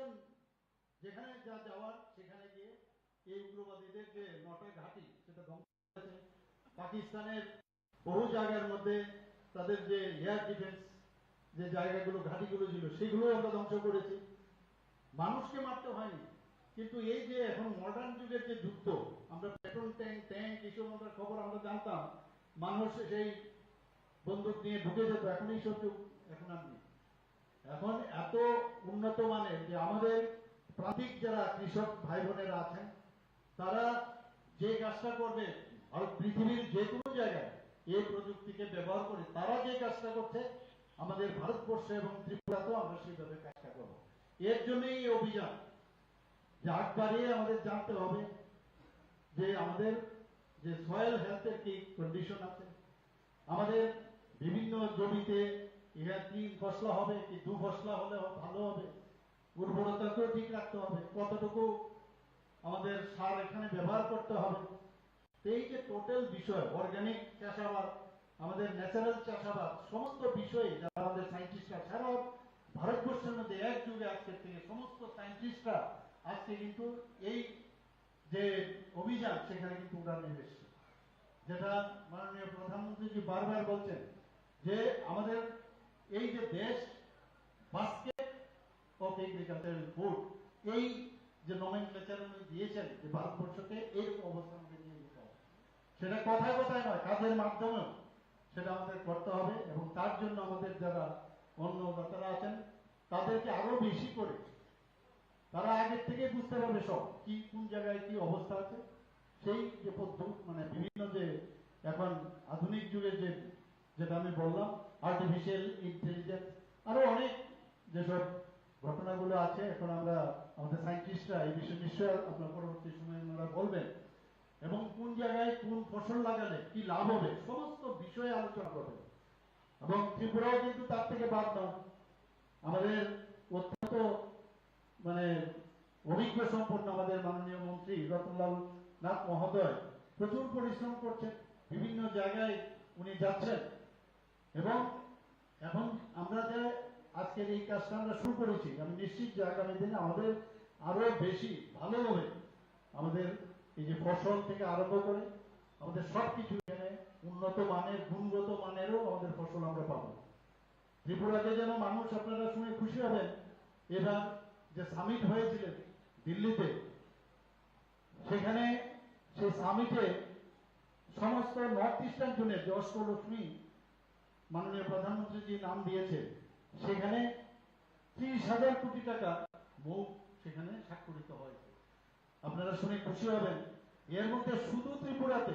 Mission যেখানে যা যাওয়ার, সেখানে গিয়ে এই উগ্রবাদীদের যে নটা সেটা ধ্বংস পাকিস্তানের বহু জায়গার মধ্যে তাদের যে এয়ার ডিফেন্স যে জায়গাগুলো ছিল সেগুলো আমরা ধ্বংস করেছি। মানুষকে মারতে হয়নি। কিন্তু এই যে এখন মডার্ন যুগের যে যুদ্ধ, আমরা পেট্রোল ট্যাঙ্ক ট্যাঙ্ক এইসব আমরা খবর আমরা জানতাম, মানুষ সেই বন্দুক নিয়ে ঢুকে যেত। এখন এইসব যুগ, এখন আর নেই। এখন এত উন্নত মানের যে আমাদের প্রান্তিক যারা কৃষক ভাই বোনেরা আছেন, তারা যে কাজটা করবে আর পৃথিবীর যে কোনো জায়গায় এই প্রযুক্তিকে ব্যবহার করে তারা যে কাজটা করছে, আমাদের ভারতবর্ষে এবং ত্রিপুরাতেও আমরা সেইভাবে কাজটা করব। এর জন্যই এই অভিযান। যে আগ বাড়িয়ে আমাদের জানতে হবে যে আমাদের যে সয়েল হেলথের কি কন্ডিশন আছে, আমাদের বিভিন্ন জমিতে ইহা তিন ফসলা হবে, কি দু ফসলা হলে ভালো হবে? উর্বরতাকেও ঠিক রাখতে হবে। কতটুকু আমাদের সার এখানে ব্যবহার করতে হবে? এই যে টোটাল বিষয় অর্গানিক চাষাবাদ, আমাদের ন্যাচারাল চাষাবাদ, সমস্ত বিষয়ে যারা আমাদের সায়েন্টিস্টরা সারা ভারতবর্ষের মধ্যে এক যুগে আজকের থেকে সমস্ত সায়েন্টিস্টরা আজকে কিন্তু এই যে অভিযান, সেখানে কিন্তু উড়ান নিয়ে এসছে। যেটা মাননীয় প্রধানমন্ত্রীজি বারবার বলছেন যে আমাদের এই যে দেশ বাস্কেট অফ এগ্রিকালচারাল ফুড এই যে নমেনক্লেচার উনি দিয়েছেন যে ভারতবর্ষকে এইরকম অবস্থান আমাদের নিয়ে যেতে হবে। সেটা কথায় কথায় নয়, কাজের মাধ্যমেও সেটা আমাদের করতে হবে এবং তার জন্য আমাদের যারা অন্য দাতারা আছেন, তাদেরকে আরও বেশি করে তারা আগের থেকে বুঝতে পারবে সব কি কোন জায়গায় কি অবস্থা আছে। সেই যে পদ্ধতি মানে বিভিন্ন যে এখন আধুনিক যুগের যে যেটা আমি বললাম আর্টিফিশিয়াল ইন্টেলিজেন্স আরও অনেক যেসব ঘটনাগুলো আছে, এখন আমরা আমাদের সায়েন্টিস্টরা এই বিষয়ে নিশ্চয় আপনার পরবর্তী সময়ে ওনারা বলবেন। এবং কোন জায়গায় কোন ফসল লাগালে কি লাভ হবে, সমস্ত বিষয়ে আলোচনা করবেন। এবং ত্রিপুরাও কিন্তু তার থেকে বাদ নয় আমাদের অত্যন্ত মানে অভিজ্ঞ সম্পন্ন আমাদের মাননীয় মন্ত্রী রতনলাল নাথ মহোদয় প্রচুর পরিশ্রম করছেন। বিভিন্ন জায়গায় উনি যাচ্ছেন। এবং এখন আমরা যে আজকের এই কাজটা আমরা শুরু করেছি, আমি নিশ্চিত যে আগামী দিনে আমাদের আরও বেশি ভালোভাবে আমাদের এই যে ফসল থেকে আরম্ভ করে আমাদের সবকিছু এখানে উন্নত মানের, গুণগত মানেরও আমাদের ফসল আমরা পাবো। ত্রিপুরাকে যেন মানুষ আপনারা শুনে খুশি হবেন, এবার যে সামিট হয়েছিলেন দিল্লিতে, সেখানে সেই সামিটে সমস্ত নর্থ ইস্টার্ন জোনের যে অষ্টলক্ষ্মী মাননীয় প্রধানমন্ত্রী যে নাম দিয়েছে সেখানে ত্রিশ হাজার কোটি টাকা মৌ সেখানে স্বাক্ষরিত হয়েছে। আপনারা শুনে খুশি হবেন। এর মধ্যে শুধু ত্রিপুরাতে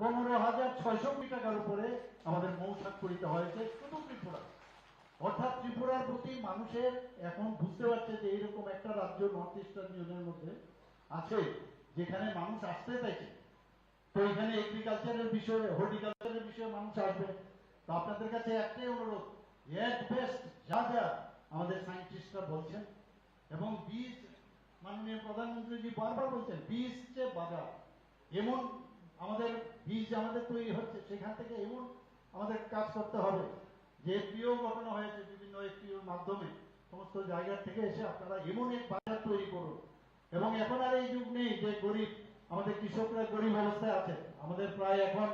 পনেরো হাজার ছয়শো কোটি টাকার উপরে আমাদের মৌ স্বাক্ষরিত হয়েছে শুধু ত্রিপুরা। অর্থাৎ ত্রিপুরার প্রতি মানুষের এখন বুঝতে পারছে যে এইরকম একটা রাজ্য নর্থ ইস্টার্ন ইউনিয়নের মধ্যে আছে, যেখানে মানুষ আসতে চাইছে। তো এখানে এগ্রিকালচারের বিষয়ে হর্টিকালচারের বিষয়ে মানুষ আসবে। আপনাদের কাছে একটাই অনুরোধ এট বেস্ট যা যা আমাদের সায়েন্টিস্টরা বলছেন এবং বীজ, মাননীয় প্রধানমন্ত্রীজি বারবার বলছেন, বীজ যে বাজার, এমন আমাদের বীজ আমাদের তৈরি হচ্ছে, সেখান থেকে এমন আমাদের কাজ করতে হবে। যে এফপিও ঘটনা হয়েছে বিভিন্ন এফপিওর মাধ্যমে, সমস্ত জায়গা থেকে এসে আপনারা এমন এক বাজার তৈরি করুন। এবং এখন আর এই যুগ নেই যে গরিব, আমাদের কৃষকরা গরিব অবস্থায় আছে। আমাদের প্রায় এখন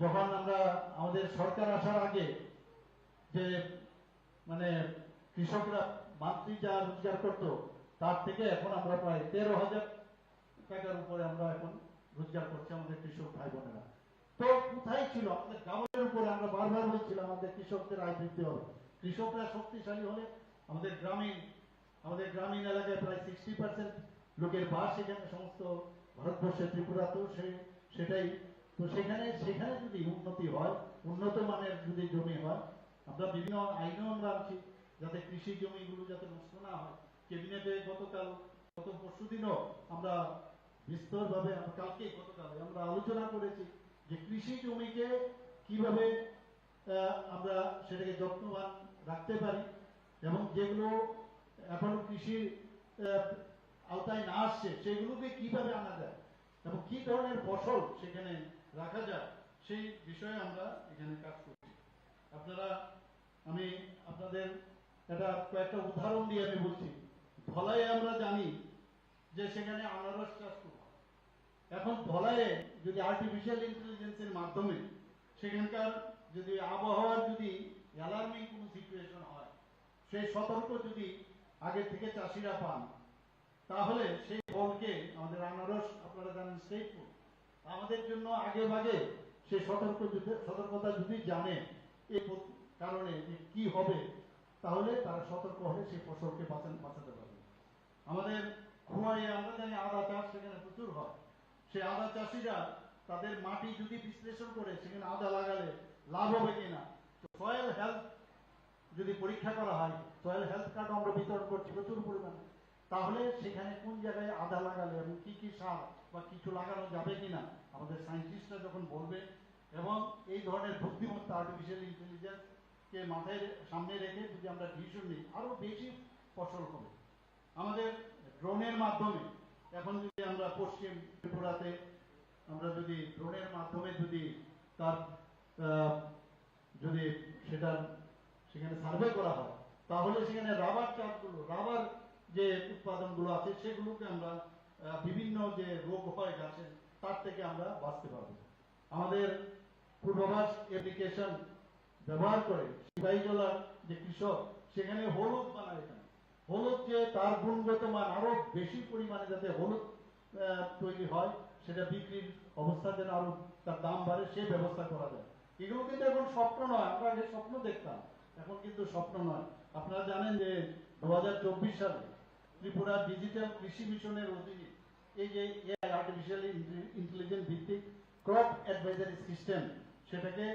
যখন আমরা আমাদের সরকার আসার আগে যে মানে কৃষকরা মান্থলি যা রোজগার করতো, তার থেকে এখন আমরা প্রায় তেরো হাজার টাকার উপরে আমরা এখন রোজগার করছি আমাদের কৃষক ভাই বোনেরা। তো কোথায় ছিল? আমাদের গ্রামের উপরে আমরা বারবার বলছিলাম, আমাদের কৃষকদের আয় বৃদ্ধি হবে। কৃষকরা শক্তিশালী হলে আমাদের গ্রামীণ আমাদের গ্রামীণ এলাকায় প্রায় সিক্সটি পার্সেন্ট লোকের বাস এখানে সমস্ত ভারতবর্ষে, ত্রিপুরাতেও সে, সেটাই তো সেখানে সেখানে যদি উন্নতি হয়, উন্নত মানের যদি জমি হয়, আমরা বিভিন্ন আইনও আমরা আনছি, যাতে কৃষি জমিগুলো যাতে নষ্ট না হয়। ক্যাবিনেটে গতকাল, গত পরশু দিনও আমরা বিস্তরভাবে কালকে গতকাল আমরা আলোচনা করেছি যে কৃষি জমিকে কীভাবে আমরা সেটাকে যত্নবান রাখতে পারি এবং যেগুলো এখন কৃষির আওতায় না আসছে, সেগুলোকে কীভাবে আনা যায় এবং কি ধরনের ফসল সেখানে রাখা যায় সেই বিষয়ে আমরা এখানে কাজ করছি। আপনারা, আমি আপনাদের একটা কয়েকটা উদাহরণ দিয়ে আমি বলছি। ধলাইয়ে আমরা জানি যে সেখানে আনারস চাষ হয়। এখন ধলাইয়ে যদি আর্টিফিশিয়াল ইন্টেলিজেন্সের মাধ্যমে সেখানকার যদি আবহাওয়ার যদি অ্যালার্মিং কোনো সিচুয়েশন হয় সেই সতর্ক যদি আগে থেকে চাষিরা পান, তাহলে সেই ফলকে আমাদের আনারস আপনারা জানেন স্টেট ফুড আমাদের জন্য আগে ভাগে সেই সতর্ক সতর্কতা যদি জানে এই কারণে কি হবে, তাহলে তারা সতর্ক হয়ে সেই ফসলকে বাঁচান বাঁচাতে পারবে। আমাদের খুয়াইয়ে আমরা জানি আদা চাষ সেখানে প্রচুর হয়। সে আদা চাষিরা তাদের মাটি যদি বিশ্লেষণ করে সেখানে আদা লাগালে লাভ হবে কিনা? সয়েল হেলথ যদি পরীক্ষা করা হয় সয়েল হেলথ কার্ড আমরা বিতরণ করছি প্রচুর পরিমাণে। তাহলে সেখানে কোন জায়গায় আদা লাগালে এবং কি কি সার বা কিছু লাগানো যাবে কিনা, আমাদের সায়েন্টিস্টরা যখন বলবে, এবং এই ধরনের বুদ্ধিমত্তা আর্টিফিশিয়াল ইন্টেলিজেন্স কে মাথায় সামনে রেখে যদি আমরা ডিসিশন নিই, আরও বেশি ফসল হবে। আমাদের ড্রোনের মাধ্যমে, এখন যদি আমরা পশ্চিম ত্রিপুরাতে আমরা যদি ড্রোনের মাধ্যমে যদি তার যদি সেটা সেখানে সার্ভে করা হয়, তাহলে সেখানে রাবার চাষগুলো রাবার যে উৎপাদনগুলো আছে, সেগুলোকে আমরা বিভিন্ন যে রোগ হয় গাছের তার থেকে আমরা বাঁচতে পারব। আমাদের পূর্বাভাস অ্যাপ্লিকেশন ব্যবহার করে যে কৃষক, সেখানে হলুদ বানায় এখানে হলুদ যে তার গুণগত মান আরও বেশি পরিমাণে যাতে হলুদ তৈরি হয়, সেটা বিক্রির অবস্থা যেন আরও তার দাম বাড়ে, সে ব্যবস্থা করা যায়। এগুলো কিন্তু এখন স্বপ্ন নয়, আমরা আগে স্বপ্ন দেখতাম, এখন কিন্তু স্বপ্ন নয়। আপনারা জানেন যে দু হাজার চব্বিশ সালে ত্রিপুরা ডিজিটাল কৃষি মিশনের অধীনে এই যে এআই আর্টিফিশিয়াল ইন্টেলিজেন্স ভিত্তিক ক্রপ অ্যাডভাইজারি সিস্টেম সেটাকে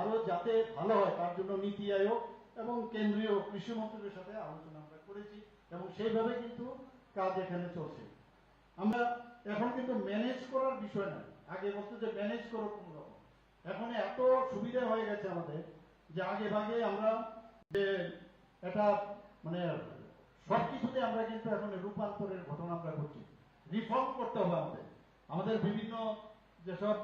আরও যাতে ভালো হয়, তার জন্য নীতি আয়োগ এবং কেন্দ্রীয় কৃষি মন্ত্রকের সাথে আলোচনা আমরা করেছি এবং সেইভাবে কিন্তু কাজ এখানে চলছে। আমরা এখন কিন্তু ম্যানেজ করার বিষয় না। আগে বলতো যে ম্যানেজ করো কোন রকম। এখন এত সুবিধা হয়ে গেছে আমাদের যে আগে ভাগে আমরা যে এটা মানে সবকিছুতে আমরা কিন্তু এখন রূপান্তরের ঘটনা আমরা ঘটছি। রিফর্ম করতে হবে আমাদের। আমাদের বিভিন্ন যেসব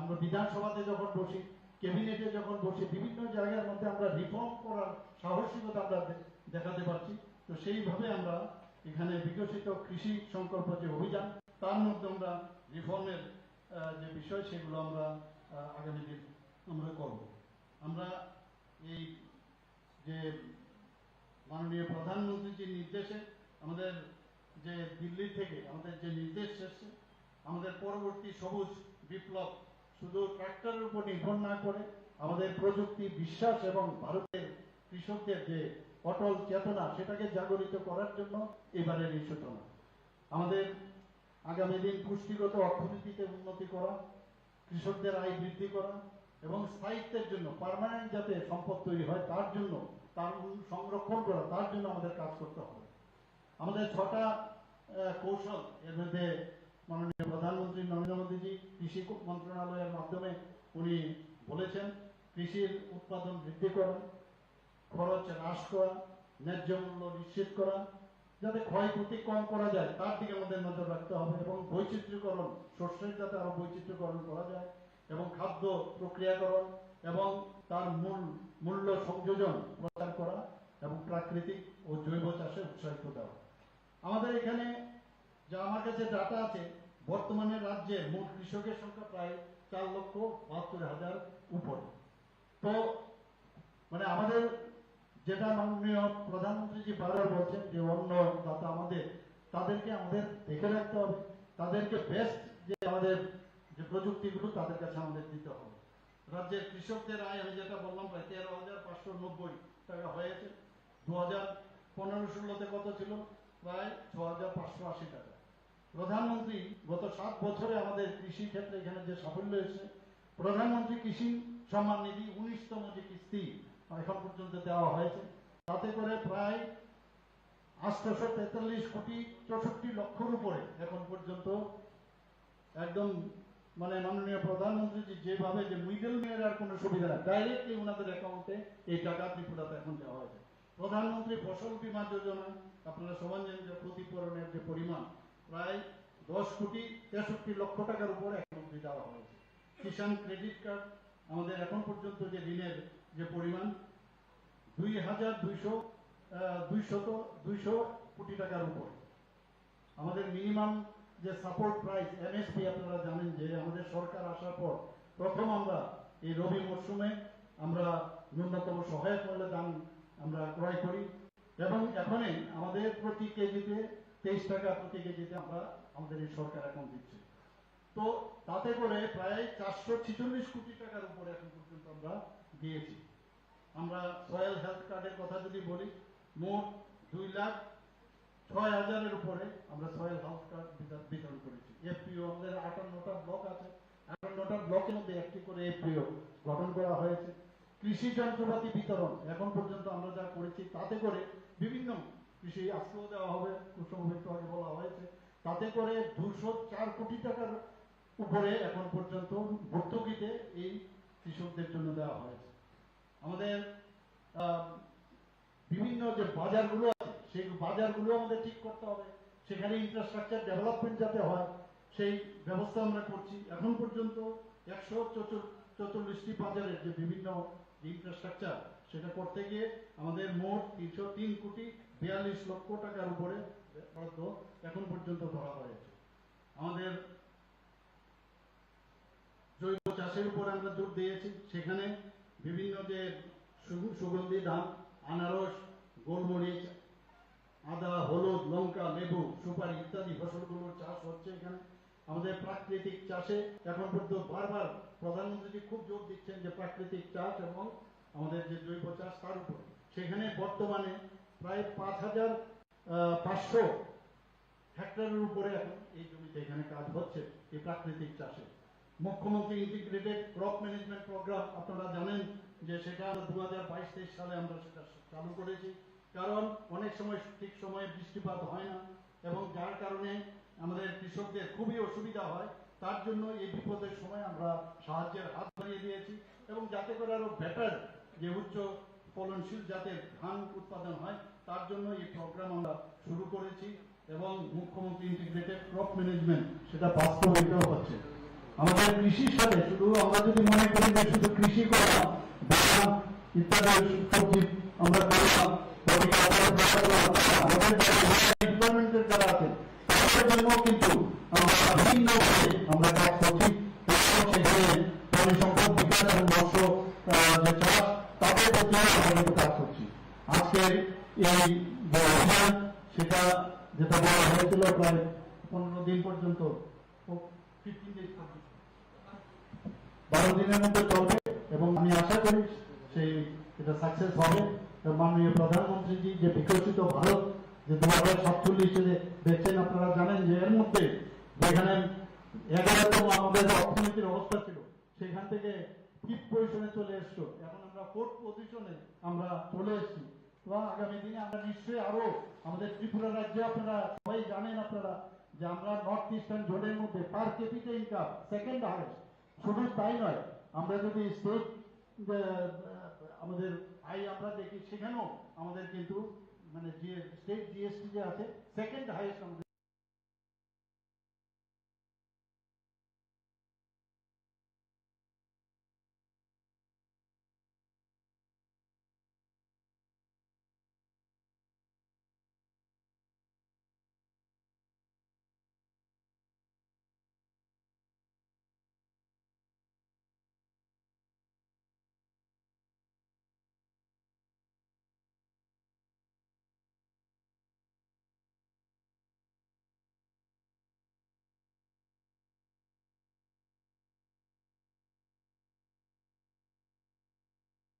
আমরা বিধানসভাতে যখন বসি, ক্যাবিনেটে যখন বসি, বিভিন্ন জায়গার মধ্যে আমরা রিফর্ম করার সাহসিকতা আমরা দেখাতে পারছি। তো সেইভাবে আমরা এখানে বিকশিত কৃষি সংকল্প যে অভিযান, তার মধ্যে আমরা রিফর্মের যে বিষয়, সেগুলো আমরা আগামী দিন আমরা করব। আমরা এই যে মাননীয় প্রধানমন্ত্রীর যে নির্দেশে আমাদের যে দিল্লি থেকে আমাদের যে নির্দেশ এসছে, আমাদের পরবর্তী সবুজ বিপ্লব শুধু ট্র্যাক্টরের উপর নির্ভর না করে আমাদের প্রযুক্তি, বিশ্বাস এবং ভারতের কৃষকদের যে অটল চেতনা সেটাকে জাগরিত করার জন্য এবারের এই সূচনা। আমাদের আগামী দিন পুষ্টিগত অর্থনীতিতে উন্নতি করা, কৃষকদের আয় বৃদ্ধি করা এবং স্থায়িত্বের জন্য পার্মানেন্ট যাতে সম্পদ তৈরি হয় তার জন্য তার সংরক্ষণ করা, তার জন্য আমাদের কাজ করতে হবে। আমাদের ছটা কৌশল এর মধ্যে মাননীয় প্রধানমন্ত্রী নরেন্দ্র মোদীজি কৃষি মন্ত্রণালয়ের মাধ্যমে উনি বলেছেন, কৃষির উৎপাদন বৃদ্ধি করা, খরচ হ্রাস করা, ন্যায্য মূল্য নিশ্চিত করা, যাতে ক্ষয়ক্ষতি কম করা যায়, তার দিকে আমাদের নজর রাখতে হবে এবং বৈচিত্র্যকরণ, শস্যের যাতে আরও বৈচিত্র্যকরণ করা যায় এবং খাদ্য প্রক্রিয়াকরণ এবং তার মূল মূল্য সংযোজন প্রচার করা এবং প্রাকৃতিক ও জৈব চাষে উৎসাহিত দেওয়া। আমাদের এখানে যা আমার কাছে ডাটা আছে, বর্তমানে রাজ্যের মোট কৃষকের সংখ্যা প্রায় চার লক্ষ বাহাত্তর হাজার উপরে। তো মানে আমাদের যেটা মাননীয় প্রধানমন্ত্রীজি বারবার বলছেন যে অন্য দাতা আমাদের, তাদেরকে আমাদের দেখে রাখতে হবে। তাদেরকে বেস্ট যে আমাদের যে প্রযুক্তিগুলো, তাদের কাছে আমাদের দিতে হবে। রাজ্যের কৃষকদের আয়, আমি যেটা বললাম, প্রায় তেরো হাজার পাঁচশো নব্বই টাকা হয়েছে। দু হাজার পনেরো ষোলোতে কত ছিল? প্রায় ছ হাজার পাঁচশো আশি টাকা। প্রধানমন্ত্রী গত সাত বছরে আমাদের কৃষি ক্ষেত্রে এখানে যে সাফল্য এসেছে, প্রধানমন্ত্রী কৃষি সম্মান নিধি উনিশতম যে কিস্তি এখন পর্যন্ত দেওয়া হয়েছে, তাতে করে প্রায় আটশোশো তেতাল্লিশ কোটি চৌষট্টি লক্ষর উপরে এখন পর্যন্ত একদম মানে মাননীয় প্রধানমন্ত্রী যেভাবে যে মিডল ম্যানের আর কোনো সুবিধা নেই ডাইরেক্টলি ওনাদের অ্যাকাউন্টে এই টাকা ত্রিপুরাতে এখন দেওয়া হয়েছে। প্রধানমন্ত্রী ফসল বীমা যোজনা, আপনারা সবাই জানেন যে ক্ষতিপূরণের যে পরিমাণ, প্রায় দশ কোটি তেষট্টি লক্ষ টাকার উপরে অ্যাকাউন্টে দেওয়া হয়েছে। কিষাণ ক্রেডিট কার্ড, আমাদের এখন পর্যন্ত যে ঋণের যে পরিমাণ, দুই হাজার দুইশো দুই দুইশত, দুইশো কোটি টাকার উপরে। আমাদের মিনিমাম যে সাপোর্ট প্রাইস এমএসপি আপনারা জানেন যে আমাদের সরকার আসার পর প্রথম আমরা এই রবি মরশুমে আমরা ন্যূনতম সহায়ক মূল্যে দাম আমরা ক্রয় করি। এবং এখনই আমাদের প্রতি কেজিতে তেইশ টাকা প্রতি কেজিতে আমরা আমাদের এই সরকার এখন দিচ্ছে। তো তাতে করে প্রায় চারশো ছিচল্লিশ কোটি টাকার উপরে এখন পর্যন্ত আমরা দিয়েছি। আমরা সয়েল হেলথ কার্ডের কথা যদি বলি, মোট দুই লাখ ছয় হাজারের উপরে আমরা সয়েল হেলথ কার্ড বিতরণ করেছি। এফপিও আমাদের আটান্নটা ব্লক আছে। আটান্নটা ব্লকের মধ্যে একটি করে এফপিও গঠন করা হয়েছে। কৃষি যন্ত্রপাতি বিতরণ এখন পর্যন্ত আমরা যা করেছি, তাতে করে বিভিন্ন কৃষি আশ্রয় দেওয়া হবে, কুসুম একটু আগে বলা হয়েছে। তাতে করে দুশো চার কোটি টাকার উপরে এখন পর্যন্ত ভর্তুকিতে এই কৃষকদের জন্য দেওয়া হয়েছে। আমাদের বিভিন্ন যে বাজারগুলো সেই বাজারগুলো আমাদের ঠিক করতে হবে। সেখানে ইনফ্রাস্ট্রাকচার ডেভেলপমেন্ট যাতে হয়, সেই ব্যবস্থা আমরা করছি। এখন পর্যন্ত একশো চৌচল্লিশটি বাজারের যে বিভিন্ন ইনফ্রাস্ট্রাকচার সেটা করতে গিয়ে আমাদের মোট তিনশো তিন কোটি বিয়াল্লিশ লক্ষ টাকার উপরে বরাদ্দ এখন পর্যন্ত ধরা হয়েছে। আমাদের জৈব চাষের উপর আমরা জোর দিয়েছি। সেখানে বিভিন্ন যে সুগন্ধি ধান আনারস, গোলমরিচ আদা, হলুদ, লঙ্কা, লেবু, সুপারি ইত্যাদি ফসলগুলোর চাষ হচ্ছে এখানে। আমাদের প্রাকৃতিক চাষে এখন পর্যন্ত বারবার প্রধানমন্ত্রী খুব জোর দিচ্ছেন যে প্রাকৃতিক চাষ এবং আমাদের যে জৈব চাষ তার উপর। সেখানে বর্তমানে প্রায় পাঁচ হাজার পাঁচশো হেক্টরের উপরে এখন এই জমিতে এখানে কাজ হচ্ছে এই প্রাকৃতিক চাষে। মুখ্যমন্ত্রী ইন্টিগ্রেটেড ক্রপ ম্যানেজমেন্ট প্রোগ্রাম, আপনারা জানেন যে সেটা দু হাজার বাইশ, তেইশ সালে আমরা সেটা চালু করেছি। কারণ অনেক সময় ঠিক সময়ে বৃষ্টিপাত হয় না এবং যার কারণে আমাদের কৃষকদের খুবই অসুবিধা হয়, তার জন্য এই বিপদের সময় আমরা সাহায্যের হাত বাড়িয়ে দিয়েছি এবং যাতে করে আরও বেটার যে উচ্চ ফলনশীল জাতের ধান উৎপাদন হয়, তার জন্য এই প্রোগ্রাম আমরা শুরু করেছি এবং মুখ্যমন্ত্রী ইন্টিগ্রেটেড ক্রপ ম্যানেজমেন্ট সেটা বাস্তবায়িত হচ্ছে। আমাদের কৃষির সাথে শুধু আমরা যদি মনে করি যে শুধু কৃষি ধান ইত্যাদি সবজি আমরা করলাম বারো দিনের মধ্যে চলবে এবং আমি আশা করি সেই এটা সাকসেস হবে। মাননীয় প্রধানমন্ত্রীজি, যে বিকশিত ভারত, যে দু হাজার সাতচল্লিশে দেখছেন আপনারা জানেন যে এর মধ্যে যেখানে এগারোতম আমাদের অর্থনীতির অবস্থা ছিল, সেখান থেকে ফিফথ পজিশনে চলে এসছো। এখন আমরা ফোর্থ পজিশনে আমরা চলে এসেছি। এবং আগামী দিনে আমরা নিশ্চয়ই আরও আমাদের ত্রিপুরা রাজ্যে আপনারা সবাই জানেন আপনারা যে আমরা নর্থ ইস্টার্ন জোনের মধ্যে per capita income second highest শুধু তাই নয়, আমরা যদি স্টেট আমাদের আই আমরা দেখি সেখানেও আমাদের কিন্তু মানে যে স্টেট জিএসটি যে আছে সেকেন্ড হাইয়েস্ট আমাদের